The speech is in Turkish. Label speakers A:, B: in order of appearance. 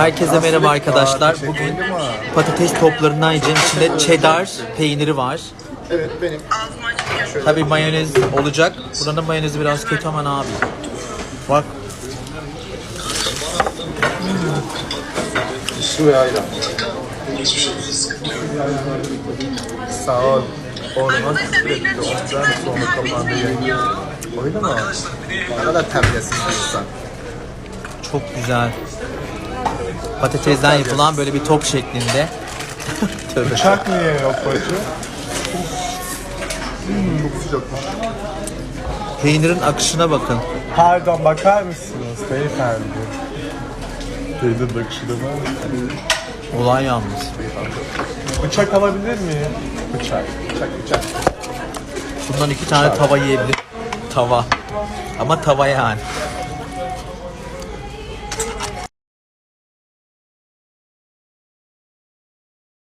A: Herkese merhaba arkadaşlar. Bugün patates toplarından yiyeceğim. İçinde cheddar peyniri var.
B: Evet benim.
A: Tabii mayonez olacak. Buranın mayonezi biraz kötü ama ne abi. Bak
B: Su ve ayran. Sağ ol. Oradan sürekli ondan sonra kapandı yayın. Öyle mi? Ne kadar terbiyesiz bir insan.
A: çok güzel. Patatesden yapılan böyle bir top şeklinde. Tövbe.
C: Bıçak niye yok bacı?
B: Çok sıcakmış.
A: Peynirin akışına bakın.
C: Pardon bakar mısınız beyefendi? Peynir bakışına var.
A: Olay yalnız.
C: Bıçak alabilir miyim? Bıçak.
B: Bıçak bıçak.
A: Bundan iki tane tava yiyebilir. Tava. Ama tava yani.